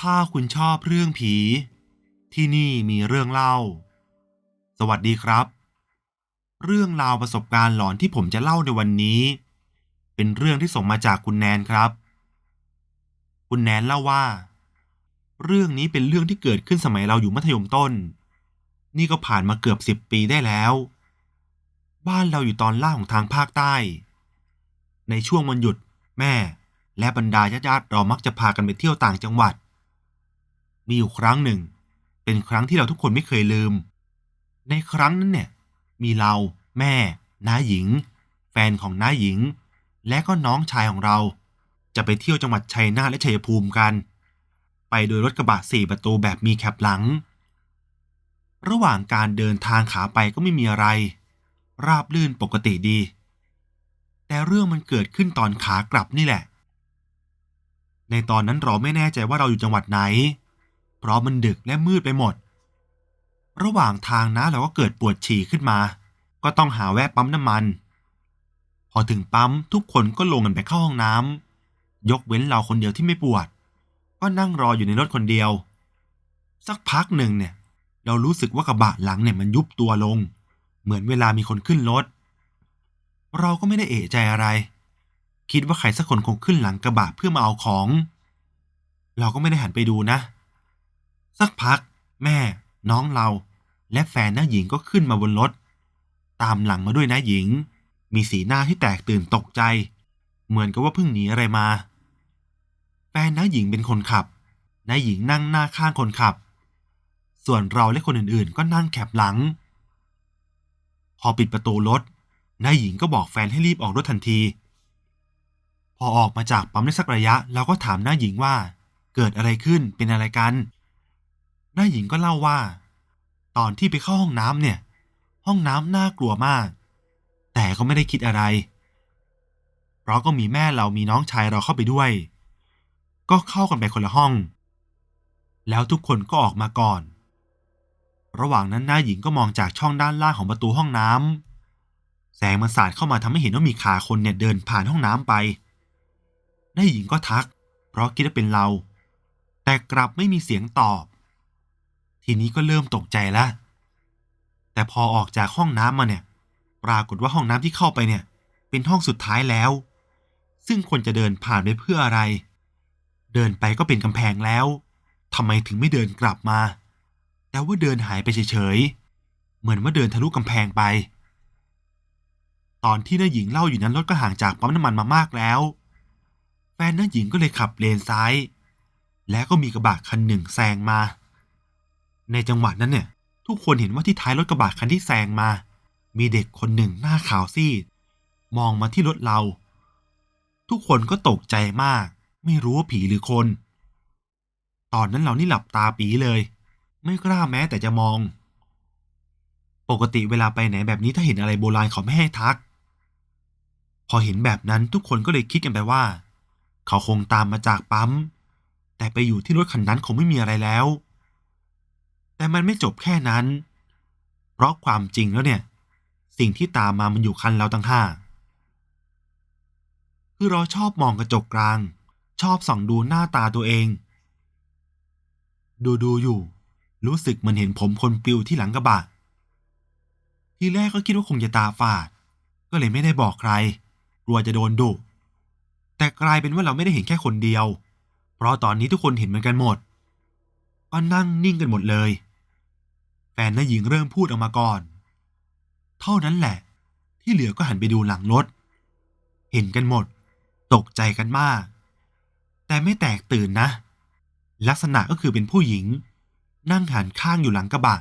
ถ้าคุณชอบเรื่องผี ที่นี่มีเรื่องเล่า สวัสดีครับ เรื่องราวประสบการณ์หลอนที่ผมจะเล่าในวันนี้ เป็นเรื่องที่ส่งมาจากคุณแนนครับ คุณแนนเล่าว่า เรื่องนี้เป็นเรื่องที่เกิดขึ้นสมัยเราอยู่มัธยมต้น นี่ก็ผ่านมาเกือบสิบปีได้แล้ว บ้านเราอยู่ตอนล่างของทางภาคใต้ ในช่วงวันหยุดแม่ และบรรดาญาติๆเรามักจะพากันไปเที่ยวต่างจังหวัด มีอยู่ครั้งหนึ่ง เป็นครั้งที่เราทุกคนไม่เคยลืม ในครั้งนั้นเนี่ย มีเรา แม่ น้าหญิง แฟนของน้าหญิง และก็น้องชายของเรา จะไปเที่ยวจังหวัดชัยนาทและชัยภูมิกัน ไปโดยรถกระบะสี่ประตูแบบมีแคปหลัง ระหว่างการเดินทางขาไปก็ไม่มีอะไร ราบลื่นปกติดี แต่เรื่องมันเกิดขึ้นตอนขากลับนี่แหละ ในตอนนั้นเราไม่แน่ใจว่าเราอยู่จังหวัดไหน เพราะมันดึกและมืดไปหมด ระหว่างทางนะเราก็เกิดปวดฉี่ขึ้นมา ก็ต้องหาแวะปั๊มน้ำมัน พอถึงปั๊มทุกคนก็ลงกันไปเข้าห้องน้ำยกเว้นเราคนเดียวที่ไม่ปวด ก็นั่งรออยู่ในรถคนเดียว สักพักหนึ่งเนี่ย เรารู้สึกว่ากระบะหลังเนี่ยมันยุบตัวลง เหมือนเวลามีคนขึ้นรถเราก็ไม่ได้เอะใจอะไร คิดว่าใครสักคนคงขึ้นหลังกระบะเพื่อมาเอาของ เราก็ไม่ได้หันไปดูนะ สักพัก แม่ น้องเรา และแฟนน้าหญิงก็ขึ้นมาบนรถ ตามหลังมาด้วยน้าหญิง มีสีหน้าที่แตกตื่นตกใจ เหมือนกับว่าเพิ่งหนีอะไรมา แฟนน้าหญิงเป็นคนขับน้าหญิงนั่งหน้าข้างคนขับ ส่วนเราและคนอื่นๆ ก็นั่งแคบหลัง พอปิดประตูรถนายหญิงก็บอกแฟนให้รีบออกรถทันที พอออกมาจากปั๊มได้สักระยะ เราก็ถามน้าหญิงว่า เกิดอะไรขึ้นเป็นอะไรกัน นายหญิงก็เล่าว่า ตอนที่ไปเข้าห้องน้ำเนี่ย ห้องน้ำน่ากลัวมาก แต่ก็ไม่ได้คิดอะไร เพราะก็มีแม่เรามีน้องชายเราเข้าไปด้วย ก็เข้ากันไปคนละห้อง แล้วทุกคนก็ออกมาก่อน ระหว่างนั้นนายหญิงก็มองจากช่องด้านล่างของประตูห้องน้ำแสงมันสาดเข้ามาทำให้เห็นว่ามีขาคนเนี่ยเดินผ่านห้องน้ำไปนายหญิงก็ทัก เพราะคิดว่าเป็นเรา แต่กลับไม่มีเสียงตอบ ทีนี้ก็เริ่มตกใจละแต่พอออกจากห้องน้ำมาเนี่ย ปรากฏว่าห้องน้ำที่เข้าไปเนี่ย เป็นห้องสุดท้ายแล้ว ซึ่งคนจะเดินผ่านไปเพื่ออะไร เดินไปก็เป็นกำแพงแล้วทำไมถึงไม่เดินกลับมา แต่ว่าเดินหายไปเฉยๆ เหมือนว่าเดินทะลุกำแพงไป ตอนที่น้าหญิงเล่าอยู่นั้นรถก็ห่างจากปั๊มน้ำมันมามากแล้ว แฟนน้าหญิงก็เลยขับเลนซ้าย แล้วก็มีกระบะคันหนึ่งแซงมา ในจังหวะนั้นเนี่ย ทุกคนเห็นว่าที่ท้ายรถกระบะคันที่แซงมา มีเด็กคนหนึ่งหน้าขาวซีด มองมาที่รถเรา ทุกคนก็ตกใจมาก ไม่รู้ว่าผีหรือคน ตอนนั้นเรานี่หลับตาปีเลย ไม่กล้าแม้แต่จะมอง ปกติเวลาไปไหนแบบนี้ถ้าเห็นอะไรโบราณเขาไม่ให้ทัก พอเห็นแบบนั้นทุกคนก็เลยคิดกันไปว่า เขาคงตามมาจากปั๊ม แต่ไปอยู่ที่รถคันนั้นคงไม่มีอะไรแล้ว แต่มันไม่จบแค่นั้น เพราะความจริงแล้วเนี่ย สิ่งที่ตามมามันอยู่คันเราตั้งห้าคือเราชอบมองกระจกกลาง ชอบส่องดูหน้าตาตัวเอง ดูดูอยู่ รู้สึกเหมือนเห็นผมคนปลิวที่หลังกระบะทีแรกก็คิดว่าคงจะตาฝาด ก็เลยไม่ได้บอกใคร กลัวจะโดนดุ แต่กลายเป็นว่าเราไม่ได้เห็นแค่คนเดียว เพราะตอนนี้ทุกคนเห็นเหมือนกันหมด ก็นั่งนิ่งกันหมดเลย ฟนน้าหญิงเริ่มพูดออกมาก่อน เท่านั้นแหละ ที่เหลือก็หันไปดูหลังรถ เห็นกันหมด ตกใจกันมาก แต่ไม่แตกตื่นนะ ลักษณะก็คือเป็นผู้หญิง นั่งหันข้างอยู่หลังกระบะ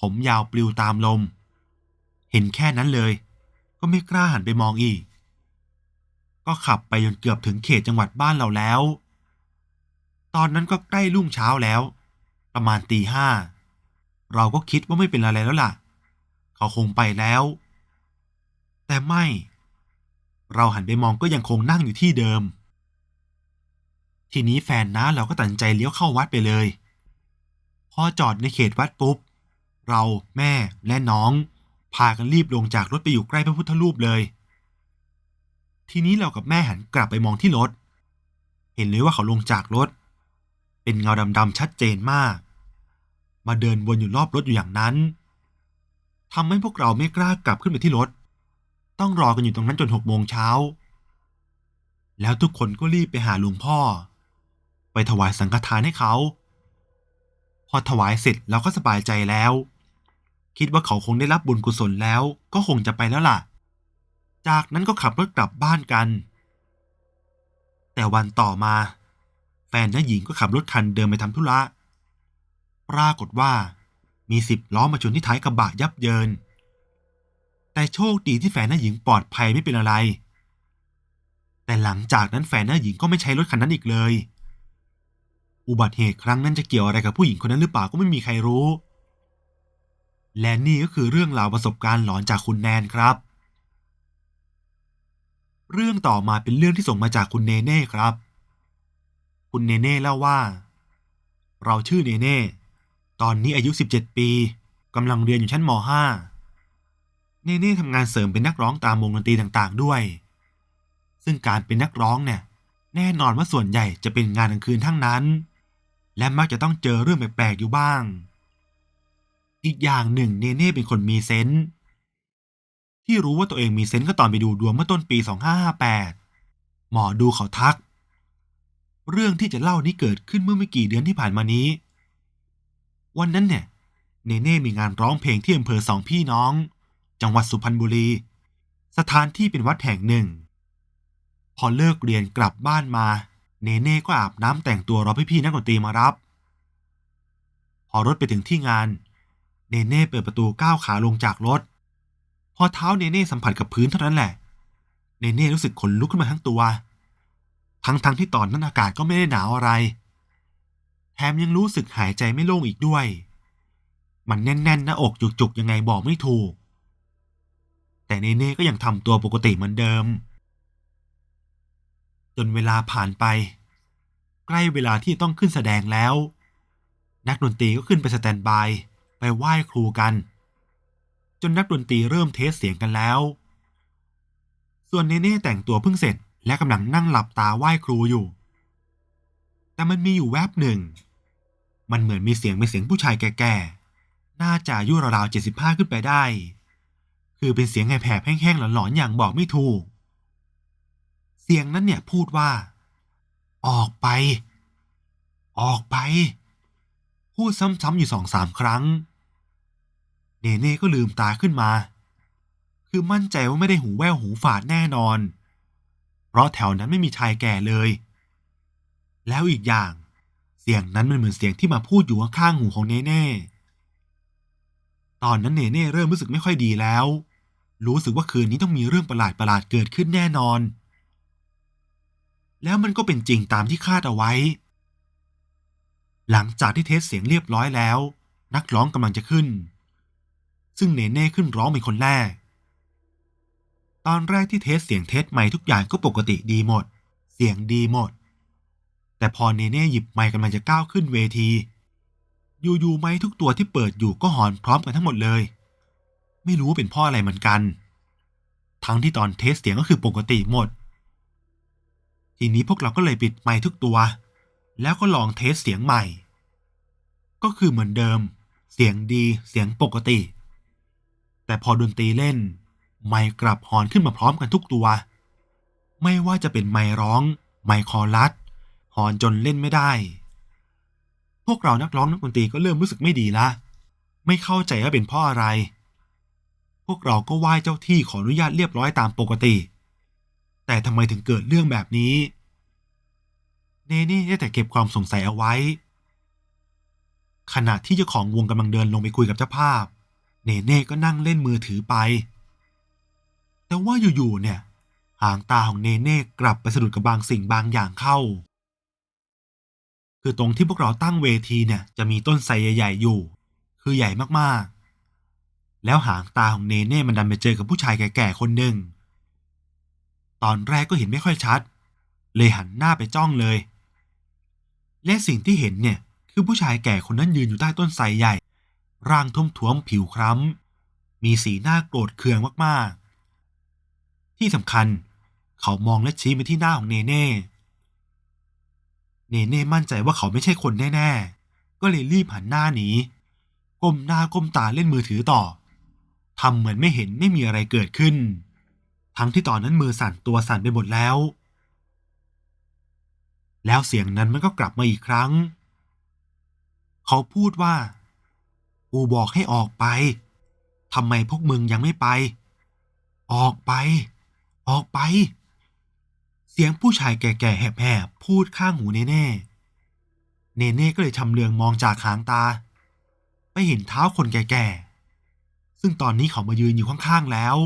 ผมยาวปลิวตามลม เห็นแค่นั้นเลย ก็ไม่กล้าหันไปมองอีก ก็ขับไปจนเกือบถึงเขตจังหวัดบ้านเราแล้ว ตอนนั้นก็ใกล้รุ่งเช้าแล้ว ประมาณตีห้า เราก็คิดว่าไม่เป็นอะไรแล้วล่ะ เขาคงไปแล้ว แต่ไม่ เราหันไปมองก็ยังคงนั่งอยู่ที่เดิม ทีนี้แฟนน้าเราก็ตัดใจเลี้ยวเข้าวัดไปเลย พอจอดในเขตวัดปุ๊บ เราแม่และน้อง พากันรีบลงจากรถไปอยู่ใกล้พระพุทธรูปเลย ทีนี้เรากับแม่หันกลับไปมองที่รถ เห็นเลยว่าเขาลงจากรถ เป็นเงาดำๆชัดเจนมาก มาเดินวนอยู่รอบรถอยู่อย่างนั้นทำให้พวกเราไม่กล้ากลับขึ้นไปที่รถ ต้องรอกันอยู่ตรงนั้นจนหกโมงเช้า แล้วทุกคนก็รีบไปหาหลวงพ่อ ไปถวายสังฆทานให้เขา พอถวายเสร็จเราก็สบายใจแล้ว คิดว่าเขาคงได้รับบุญกุศลแล้ว ก็คงจะไปแล้วล่ะ จากนั้นก็ขับรถกลับบ้านกัน แต่วันต่อมา แฟนน้าหญิงก็ขับรถคันเดิมไปทำธุระ ปรากฏว่ามีสิบล้อมาชนที่ท้ายกระบะยับเยิน แต่โชคดีที่แฟนน้าหญิงปลอดภัยไม่เป็นอะไร แต่หลังจากนั้นแฟนน้าหญิงก็ไม่ใช้รถคันนั้นอีกเลย อุบัติเหตุครั้งนั้นจะเกี่ยวอะไรกับผู้หญิงคนนั้นหรือเปล่าก็ไม่มีใครรู้ และนี่ก็คือเรื่องราวประสบการณ์หลอนจากคุณแนนครับ เรื่องต่อมาเป็นเรื่องที่ส่งมาจากคุณเนเน่ครับ คุณเนเน่เล่าว่า เราชื่อเนเน่ ตอนนี้อายุ 17 ปีกำลังเรียนอยู่ชั้นม .5 เนเน่ทำงานเสริมเป็นนักร้องตามวงดนตรีต่างๆ ด้วย ซึ่งการเป็นนักร้องเนี่ยแน่นอนว่าส่วนใหญ่จะเป็นงานกลางคืนทั้งนั้น และมักจะต้องเจอเรื่องแปลกๆอยู่บ้าง อีกอย่างหนึ่งเนเน่เป็นคนมีเซนส์ที่รู้ว่าตัวเองมีเซนส์ก็ตอนไปดูดวงเมื่อต้นปี 2558 หมอดูเขาทัก เรื่องที่จะเล่านี้เกิดขึ้นเมื่อไม่กี่เดือนที่ผ่านมานี้ วันนั้นเนี่ยเนเน่มีงานร้องเพลงที่อำเภอสองพี่น้อง จังหวัดสุพรรณบุรี สถานที่เป็นวัดแห่งหนึ่ง พอเลิกเรียนกลับบ้านมา เนเน่ก็อาบน้ำแต่งตัวรอพี่ๆนักดนตรีมารับ พอรถไปถึงที่งาน เนเน่เปิดประตูก้าวขาลงจากรถ พอเท้าเนเน่สัมผัสกับพื้นเท่านั้นแหละ เนเน่รู้สึกขนลุกขึ้นมาทั้งตัว ทั้งๆทที่ตอนนั้นอากาศก็ไม่ได้หนาวอะไร มยังรู้สึกหายใจไม่โล่งอีกด้วย มันแน่นๆหน้าอกจุกๆยังไงบอกไม่ถูก แต่เนเน่ก็ยังทำตัวปกติเหมือนเดิม จนเวลาผ่านไป ใกล้เวลาที่ต้องขึ้นแสดงแล้ว นักดนตรีก็ขึ้นไปสแตนบายไปไหว้ครูกัน จนนักดนตรีเริ่มเทสเสียงกันแล้ว ส่วนเนเน่แต่งตัวเพิ่งเสร็จและกำลังนั่งหลับตาไหว้ครูอยู่ แต่มันมีอยู่แวบหนึ่ง มันเหมือนมีเสียงเป็นเสียงผู้ชายแก่ๆ น่าจะอายุราวๆเจ็ดสิบห้าขึ้นไปได้ คือเป็นเสียงแหบๆแห้งๆหลอนๆอย่างบอกไม่ถูก เสียงนั้นเนี่ยพูดว่า ออกไป ออกไป พูดซ้ำๆอยู่สองสามครั้ง เนเน่ก็ลืมตาขึ้นมา คือมั่นใจว่าไม่ได้หูแว่วหูฝาดแน่นอน เพราะแถวนั้นไม่มีชายแก่เลย แล้วอีกอย่าง เสียงนั้นมันเหมือนเสียงที่มาพูดอยู่ข้างๆหูของเนเน่ ตอนนั้นเนเน่เริ่มรู้สึกไม่ค่อยดีแล้ว รู้สึกว่าคืนนี้ต้องมีเรื่องประหลาดประหลาดๆเกิดขึ้นแน่นอน แล้วมันก็เป็นจริงตามที่คาดเอาไว้ หลังจากที่เทสเสียงเรียบร้อยแล้ว นักร้องกำลังจะขึ้น ซึ่งเนเน่ขึ้นร้องเป็นคนแรก ตอนแรกที่เทสเสียงเทสไมค์ทุกอย่างก็ปกติดีหมด เสียงดีหมด แต่พอเนเน่หยิบไมค์กำลังจะก้าวขึ้นเวที อยู่ๆไมค์ทุกตัวที่เปิดอยู่ก็หอนพร้อมกันทั้งหมดเลย ไม่รู้ว่าเป็นพ่ออะไรเหมือนกัน ทั้งที่ตอนเทสเสียงก็คือปกติหมด ทีนี้พวกเราก็เลยปิดไมค์ทุกตัว แล้วก็ลองเทสเสียงใหม่ ก็คือเหมือนเดิม เสียงดีเสียงปกติ แต่พอดนตรีเล่น ไมค์กลับฮอนขึ้นมาพร้อมกันทุกตัว ไม่ว่าจะเป็นไมค์ร้อง ไมค์คอรัส ฮอนจนเล่นไม่ได้ พวกเรานักร้องนักดนตรีก็เริ่มรู้สึกไม่ดีละ ไม่เข้าใจว่าเป็นเพราะอะไร พวกเราก็ไหว้เจ้าที่ขออนุญาตเรียบร้อยตามปกติ แต่ทำไมถึงเกิดเรื่องแบบนี้ เนเน่ได้แต่เก็บความสงสัยเอาไว้ ขณะที่เจ้าของวงกำลังเดินลงไปคุยกับเจ้าภาพ เนเน่ก็นั่งเล่นมือถือไป แต่ว่าอยู่ๆเนี่ยหางตาของเนเน่กลับไปสะดุดกับบางสิ่งบางอย่างเข้า คือตรงที่พวกเราตั้งเวทีเนี่ยจะมีต้นไทรใหญ่ๆอยู่ คือใหญ่มากๆ แล้วหางตาของเนเน่มันดันไปเจอกับผู้ชายแก่ๆคนหนึ่ง ตอนแรกก็เห็นไม่ค่อยชัด เลยหันหน้าไปจ้องเลย และสิ่งที่เห็นเนี่ยคือผู้ชายแก่คนนั้นยืนอยู่ใต้ต้นไทรใหญ่ ร่างท่มท้วมผิวคล้ำ มีสีหน้าโกรธเคืองมากๆ ที่สำคัญเขามองและชี้ไปที่หน้าของเนเน่ เนเน่มั่นใจว่าเขาไม่ใช่คนแน่ๆ ก็เลยรีบหันหน้าหนีก้มหน้าก้มตาเล่นมือถือต่อทำเหมือนไม่เห็นไม่มีอะไรเกิดขึ้น ทั้งที่ตอนนั้นมือสั่นตัวสั่นไปหมดแล้ว แล้วเสียงนั้นมันก็กลับมาอีกครั้ง เขาพูดว่า กูบอกให้ออกไปทำไมพวกมึงยังไม่ไป ออกไป ออกไป เสียงผู้ชายแก่ๆแหบๆพูดข้างหูเนเน่เนเน่ก็เลยชำเลืองมองจากหางตา ไปเห็นเท้าคนแก่ๆ ซึ่งตอนนี้เขามายืนอยู่ข้างๆแล้ว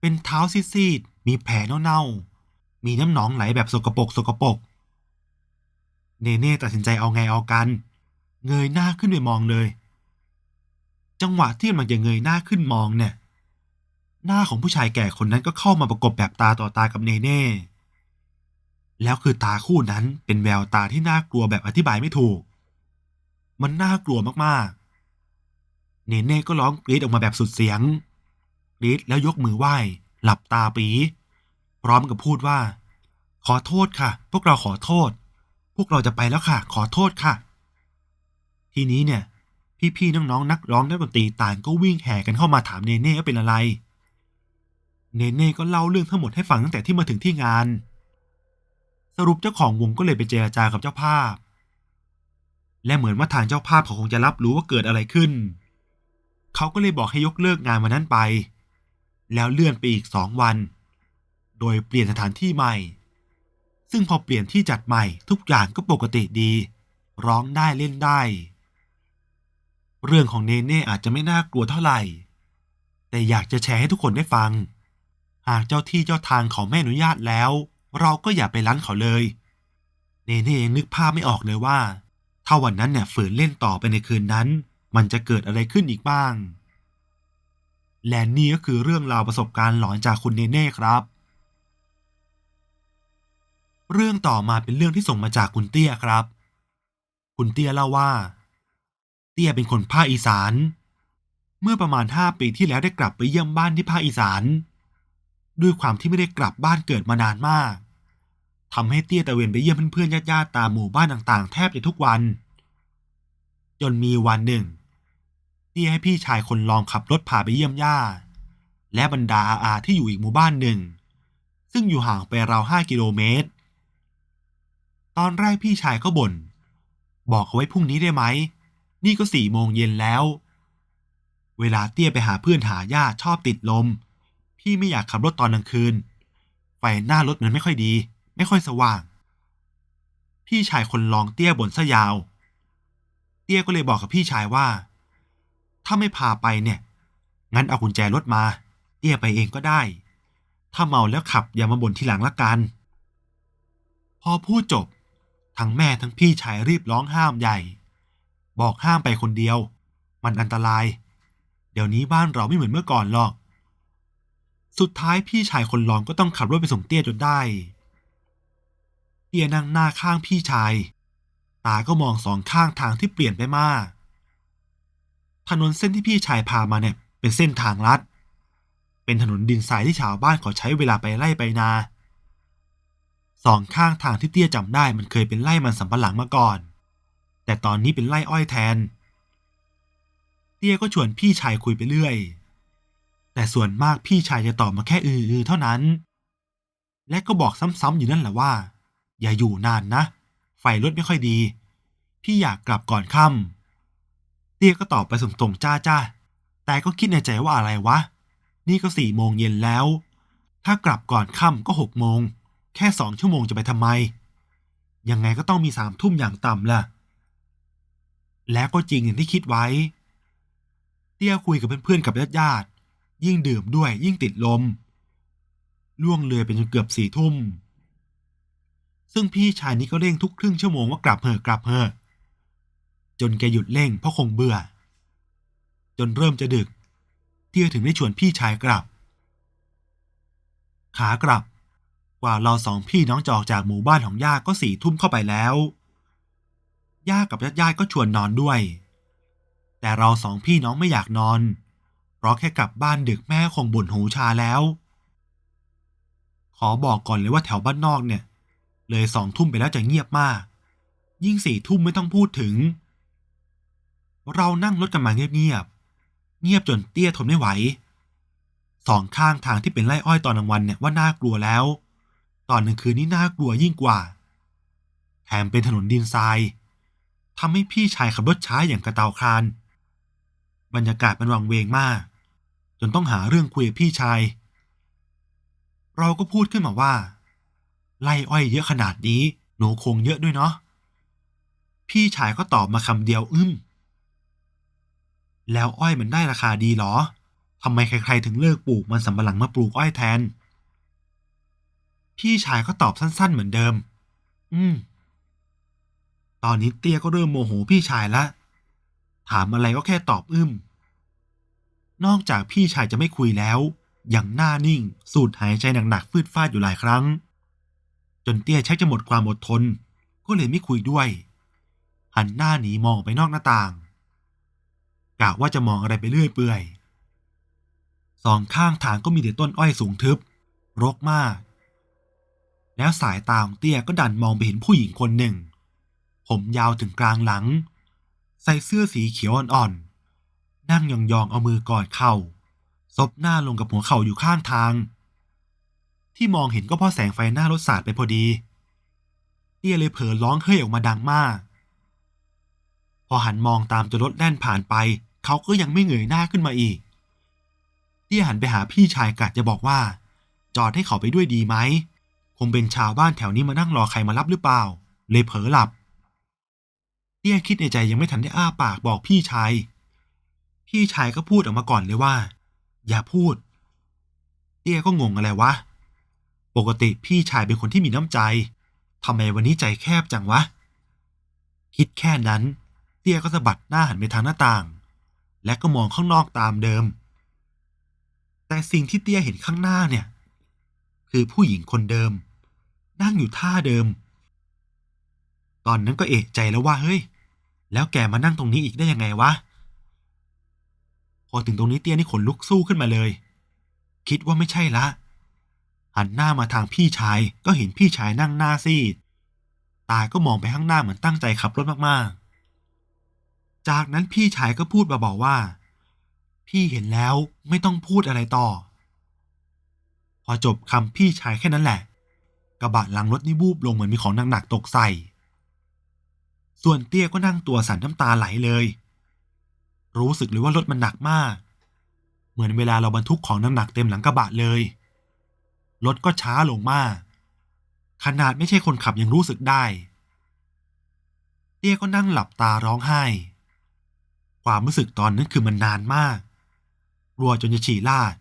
เป็นเท้าซีดๆ มีแผลเน่าๆ มีน้ำหนองไหลแบบสกปรกสกปรกเนเน่ตัดสินใจเอาไงเอากัน เงยหน้าขึ้นไปมองเลย จังหวะที่มันจะเงยหน้าขึ้นมองเนี่ย หน้าของผู้ชายแก่คนนั้นก็เข้ามาประกบแบบตาต่อตากับเนเน่ แล้วคือตาคู่นั้นเป็นแววตาที่น่ากลัวแบบอธิบายไม่ถูก มันน่ากลัวมากๆ เนเน่ก็ร้องกรีดออกมาแบบสุดเสียงกรีดแล้วยกมือไหว้ หลับตาปี พร้อมกับพูดว่า ขอโทษค่ะ พวกเราขอโทษ พวกเราจะไปแล้วค่ะ ขอโทษค่ะ ทีนี้เนี่ย พี่ๆน้องๆนักร้องนักดนตรีต่างก็วิ่งแห่กันเข้ามาถามเนเน่ว่าเป็นอะไรเเนเน่ก็เล่าเรื่องทั้งหมดให้ฟังตั้งแต่ที่มาถึงที่งาน สรุปเจ้าของวงก็เลยไปเจรจากับเจ้าภาพ และเหมือนว่าทางเจ้าภาพเขาคงจะรับรู้ว่าเกิดอะไรขึ้น เขาก็เลยบอกให้ยกเลิกงานวันนั้นไป แล้วเลื่อนไปอีกสองวัน โดยเปลี่ยนสถานที่ใหม่ ซึ่งพอเปลี่ยนที่จัดใหม่ทุกอย่างก็ปกติดี ร้องได้เล่นได้ เรื่องของเนเน่อาจจะไม่น่ากลัวเท่าไหร่ แต่อยากจะแชร์ให้ทุกคนได้ฟัง หากเจ้าที่เจ้าทางเขาไม่อนุญาตแล้ว เราก็อย่าไปรั้นเขาเลยเนเน่ยังนึกภาพไม่ออกเลยว่า ถ้าวันนั้นเนี่ยฝืนเล่นต่อไปในคืนนั้น มันจะเกิดอะไรขึ้นอีกบ้าง และนี่ก็คือเรื่องราวประสบการณ์หลอนจากคุณเนเน่ครับ เรื่องต่อมาเป็นเรื่องที่ส่งมาจากคุณเตี้ยครับ คุณเตี้ยเล่าว่า เตี้ยเป็นคนภาคอีสาน เมื่อประมาณห้าปีที่แล้วได้กลับไปเยี่ยมบ้านที่ภาคอีสาน ด้วยความที่ไม่ได้กลับบ้านเกิดมานานมากทำให้เตี้ยตะเวนไปเยี่ยมเพื่อนๆญาติๆตามหมู่บ้านต่างๆ แทบจะทุกวัน จนมีวันหนึ่ง เตี้ยให้พี่ชายคนลองขับรถพาไปเยี่ยมย่าและบรรดาอาอาที่อยู่อีกหมู่บ้านหนึ่ง ซึ่งอยู่ห่างไปราวห้ากิโลเมตร ตอนแรกพี่ชายก็บ่นบอกเอาไว้พรุ่งนี้ได้ไหม นี่ก็สี่โมงเย็นแล้ว เวลาเตี้ยไปหาเพื่อนหาญาติชอบติดลม พี่ไม่อยากขับรถตอนกลางคืน ไฟหน้ารถมันไม่ค่อยดี ไม่ค่อยสว่าง พี่ชายคนลองเตี้ยบ่นซะยาว เตี้ยก็เลยบอกกับพี่ชายว่า ถ้าไม่พาไปเนี่ย งั้นเอากุญแจรถมา เตี้ยไปเองก็ได้ ถ้าเมาแล้วขับอย่ามาบ่นทีหลังละกัน พอพูดจบ ทั้งแม่ทั้งพี่ชายรีบร้องห้ามใหญ่ บอกห้ามไปคนเดียว มันอันตราย เดี๋ยวนี้บ้านเราไม่เหมือนเมื่อก่อนหรอก สุดท้ายพี่ชายคนรองก็ต้องขับรถไปส่งเตี้ยจนได้เตี้ยนั่งหน้าข้างพี่ชาย ตาก็มองสองข้างทางที่เปลี่ยนไปมาก ถนนเส้นที่พี่ชายพามาเนี่ยเป็นเส้นทางลัด เป็นถนนดินทรายที่ชาวบ้านเขาใช้เวลาไปไล่ไปนาสองข้างทางที่เตี้ยจำได้มันเคยเป็นไร่มันสำปะหลังมาก่อน แต่ตอนนี้เป็นไร่อ้อยแทน เตี้ยก็ชวนพี่ชายคุยไปเรื่อย แต่ส่วนมากพี่ชายจะตอบมาแค่อือๆเท่านั้น และก็บอกซ้ำๆอยู่นั่นแหละว่า อย่าอยู่นานนะ ไฟรถไม่ค่อยดี พี่อยากกลับก่อนค่ำเตี้ยก็ตอบไปส่งๆจ้าจ้าแต่ก็คิดในใจว่าอะไรวะ นี่ก็สี่โมงเย็นแล้ว ถ้ากลับก่อนค่ำก็หกโมง แค่สองชั่วโมงจะไปทำไม ยังไงก็ต้องมีสามทุ่มอย่างต่ำล่ะ แล้วก็จริงอย่างที่คิดไว้ เตี้ยคุยกับเพื่อนๆกับญาติ ยิ่งดื่มด้วยยิ่งติดลม ล่วงเลยเป็นจนเกือบสี่ทุ่ม ซึ่งพี่ชายนี้ก็เร่งทุกครึ่งชั่วโมงว่ากลับเหอะกลับเหอะจนแกหยุดเร่งเพราะคงเบื่อ จนเริ่มจะดึก เตี้ยถึงได้ชวนพี่ชายกลับ ขากลับกว่าเราสองพี่น้องจะออกจากหมู่บ้านของย่าก็สี่ทุ่มเข้าไปแล้ว ย่ากับญาติๆก็ชวนนอนด้วย แต่เราสองพี่น้องไม่อยากนอนเราะแค่กลับบ้านดึกแม่คงบ่นหูชาแล้ว ขอบอกก่อนเลยว่าแถวบ้านนอกเนี่ย เลยสองทุ่มไปแล้วจะเงียบมาก ยิ่งสี่ทุ่มไม่ต้องพูดถึง เรานั่งรถกันมาเงียบๆ เงียบจนเตี้ยทนไม่ไหว สองข้างทางที่เป็นไร่อ้อยตอนกลางวันเนี่ยว่าน่ากลัวแล้ว ตอนกลางคืนนี่น่ากลัวยิ่งกว่า แถมเป็นถนนดินทรายทำให้พี่ชายขับรถช้าอย่างกระเตาคลานบรรยากาศมันวังเวงมาก นต้องหาเรื่องคุยกับพี่ชาย เราก็พูดขึ้นมาว่า ไล่อ้อยเยอะขนาดนี้ หนูคงเยอะด้วยเนาะพี่ชายก็ตอบมาคำเดียวอึ้ม แล้วอ้อยมันได้ราคาดีเหรอทำไมใครๆถึงเลิกปลูกมันสำปะหลังมาปลูกอ้อยแทน พี่ชายก็ตอบสั้น ๆ เหมือนเดิม อืม ตอนนี้เตี้ยก็เริ่มโมโหพี่ชายละ ถามอะไรก็แค่ตอบอึ้ม นอกจากพี่ชายจะไม่คุยแล้วย่างหน้านิ่ง สูดหายใจหนักๆฟืดฟาดอยู่หลายครั้ง จนเตี้ยชักจะหมดความอดทน ก็เลยไม่คุยด้วย หันหน้าหนีมองไปนอกหน้าต่างกะว่าจะมองอะไรไปเรื่อยเปื่อยสองข้างทางก็มีแต่ต้นอ้อยสูงทึบ รกมาก แล้วสายตาของเตี้ยก็ดันมองไปเห็นผู้หญิงคนหนึ่ง ผมยาวถึงกลางหลัง ใส่เสื้อสีเขียวอ่อนๆ นั่งยองๆเอามือกอดเข่าซบหน้าลงกับหัวเข่าอยู่ข้างทาง ที่มองเห็นก็เพราะแสงไฟหน้ารถสาดไปพอดีเตี้ยเลยเผลอร้องเฮ้ยออกมาดังมาก พอหันมองตามจนรถแล่นผ่านไป เขาก็ยังไม่เงยหน้าขึ้นมาอีกเตี้ยหันไปหาพี่ชายกัดจะบอกว่า จอดให้เขาไปด้วยดีไหมคงเป็นชาวบ้านแถวนี้มานั่งรอใครมารับหรือเปล่า เลยเผลอหลับ เตี้ยคิดในใจยังไม่ทันได้อ้าปากบอกพี่ชาย พี่ชายก็พูดออกมาก่อนเลยว่า อย่าพูด เตี้ยก็งงอะไรวะ ปกติพี่ชายเป็นคนที่มีน้ำใจทำไมวันนี้ใจแคบจังวะ คิดแค่นั้น เตี้ยก็สะบัดหน้าหันไปทางหน้าต่าง และก็มองข้างนอกตามเดิม แต่สิ่งที่เตี้ยเห็นข้างหน้าเนี่ย คือผู้หญิงคนเดิม นั่งอยู่ท่าเดิม ตอนนั้นก็เอะใจแล้วว่าเฮ้ย แล้วแกมานั่งตรงนี้อีกได้ยังไงวะ อถึงตรงนี้เตี้ยนี่ขนลุกสู้ขึ้นมาเลย คิดว่าไม่ใช่ละ หันหน้ามาทางพี่ชายก็เห็นพี่ชายนั่งหน้าซีด ตาก็มองไปข้างหน้าเหมือนตั้งใจขับรถมากๆ จากนั้นพี่ชายก็พูดมาบอกว่า พี่เห็นแล้วไม่ต้องพูดอะไรต่อ พอจบคำพี่ชายแค่นั้นแหละ กระบะหลังรถนี่บูบลงเหมือนมีของหนักๆตกใส่ ส่วนเตี้ยก็นั่งตัวสั่นน้ำตาไหลเลย รู้สึกเลยว่ารถมันหนักมาก เหมือนเวลาเราบรรทุกของน้ำหนักเต็มหลังกระบะเลย รถก็ช้าลงมาก ขนาดไม่ใช่คนขับยังรู้สึกได้ เตี้ยก็นั่งหลับตาร้องไห้ ความรู้สึกตอนนั้นคือมันนานมากรัวจนจะฉี่ลาด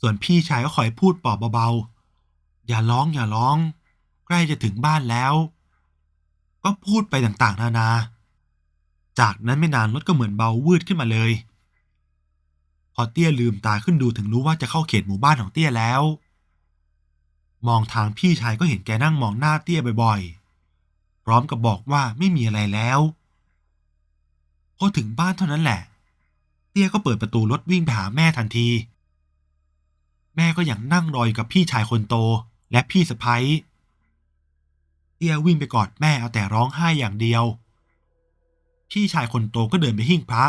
ส่วนพี่ชายก็คอยพูดปลอบเบาๆ อย่าร้องอย่าร้อง ใกล้จะถึงบ้านแล้ว ก็พูดไปต่างๆ นานา จากนั้นไม่นานรถก็เหมือนเบาวืดขึ้นมาเลย พอเตี้ยลืมตาขึ้นดูถึงรู้ว่าจะเข้าเขตหมู่บ้านของเตี้ยแล้ว มองทางพี่ชายก็เห็นแกนั่งมองหน้าเตี้ยบ่อยๆ พร้อมกับบอกว่าไม่มีอะไรแล้วพอถึงบ้านเท่านั้นแหละ เตี้ยก็เปิดประตูรถวิ่งไปหาแม่ทันที แม่ก็ยังนั่งรออยู่กับพี่ชายคนโตและพี่สะพ้ยเตี้ยวิ่งไปกอดแม่เอาแต่ร้องไห้อย่างเดียว พี่ชายคนโตก็เดินไปหิ้งพระ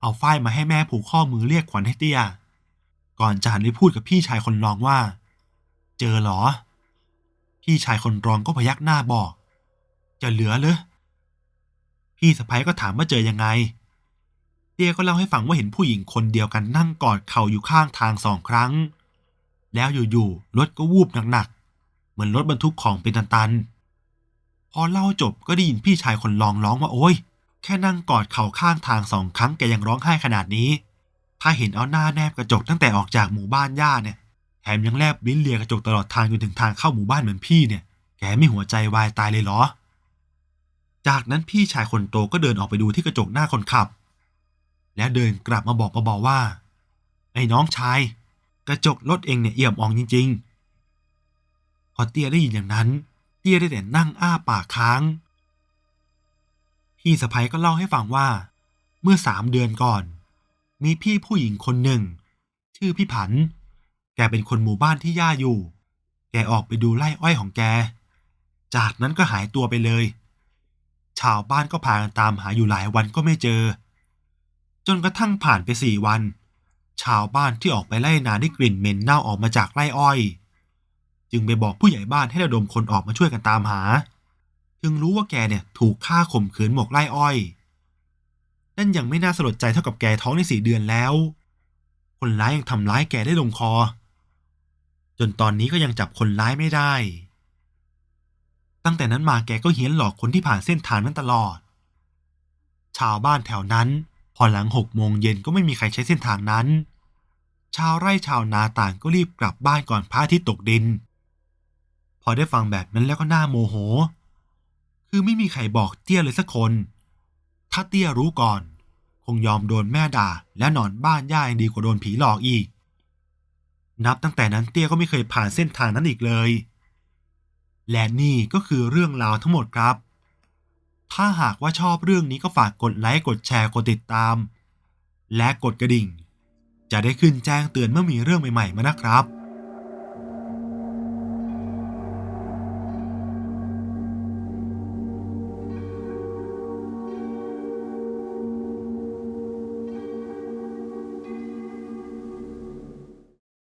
เอาฝ้ายมาให้แม่ผูกข้อมือเรียกขวัญให้เตี้ย ก่อนจะหันไปพูดกับพี่ชายคนรองว่า เจอหรอ พี่ชายคนรองก็พยักหน้าบอก จะเหลือเหรอพี่สะพ้ยก็ถามว่าเจอยังไง เตี้ยก็เล่าให้ฟังว่าเห็นผู้หญิงคนเดียวกันนั่งกอดเข่าอยู่ข้างทางสองครั้ง แล้วอยู่ๆรถก็วูบหนักๆ เหมือนรถบรรทุกของเป็นตันๆ พอเล่าจบก็ได้ยินพี่ชายคนรองร้องว่าโอ๊ย แค่นั่งกอดเข่าข้างทางสองครั้งแกยังร้องไห้ขนาดนี้ ถ้าเห็นเอาหน้าแนบกระจกตั้งแต่ออกจากหมู่บ้านย่าเนี่ยแถมยังแลบลิ้นเลียกระจกตลอดทางจนถึงทางเข้าหมู่บ้านเหมือนพี่เนี่ย แกไม่หัวใจวายตายเลยเหรอ จากนั้นพี่ชายคนโตก็เดินออกไปดูที่กระจกหน้าคนขับ แล้วเดินกลับมาบอกเบาๆว่า ไอ้น้องชาย กระจกรถเองเนี่ยเอี่ยมอ่องจริง ๆ พอเตี้ยได้ยินอย่างนั้น เตี้ยได้แต่นั่งอ้าปากค้าง พี่สะพ้ยก็เล่าให้ฟังว่า เมื่อสามเดือนก่อน มีพี่ผู้หญิงคนหนึ่ง ชื่อพี่ผัน แกเป็นคนหมู่บ้านที่ย่าอยู่ แกออกไปดูไร่อ้อยของแก จากนั้นก็หายตัวไปเลย ชาวบ้านก็พากันตามหาอยู่หลายวันก็ไม่เจอ จนกระทั่งผ่านไปสี่วัน ชาวบ้านที่ออกไปไล่นาได้กลิ่นเหม็นเน่าออกมาจากไร่อ้อย จึงไปบอกผู้ใหญ่บ้านให้ระดมคนออกมาช่วยกันตามหา จึงรู้ว่าแกเนี่ยถูกฆ่าข่มขืนหมกไร่อ้อย นั่นยังไม่น่าสลดใจเท่ากับแกท้องในสี่เดือนแล้ว คนร้ายยังทำร้ายแกได้ลงคอ จนตอนนี้ก็ยังจับคนร้ายไม่ได้ ตั้งแต่นั้นมาแกก็เฮี้ยนหลอกคนที่ผ่านเส้นทางนั้นตลอด ชาวบ้านแถวนั้น พอหลังหกโมงเย็นก็ไม่มีใครใช้เส้นทางนั้น ชาวไร่ชาวนาต่างก็รีบกลับบ้านก่อนพระอาทิตย์ตกดิน พอได้ฟังแบบนั้นแล้วก็น่าโมโห คือไม่มีใครบอกเตี้ยเลยสักคน ถ้าเตี้ยรู้ก่อน คงยอมโดนแม่ด่า และนอนบ้านย่ายังดีกว่าโดนผีหลอกอีก นับตั้งแต่นั้นเตี้ยก็ไม่เคยผ่านเส้นทางนั้นอีกเลย และนี่ก็คือเรื่องราวทั้งหมดครับ ถ้าหากว่าชอบเรื่องนี้ก็ฝากกดไลค์กดแชร์กดติดตาม และกดกระดิ่ง จะได้ขึ้นแจ้งเตือนเมื่อมีเรื่องใหม่ๆมานะครับ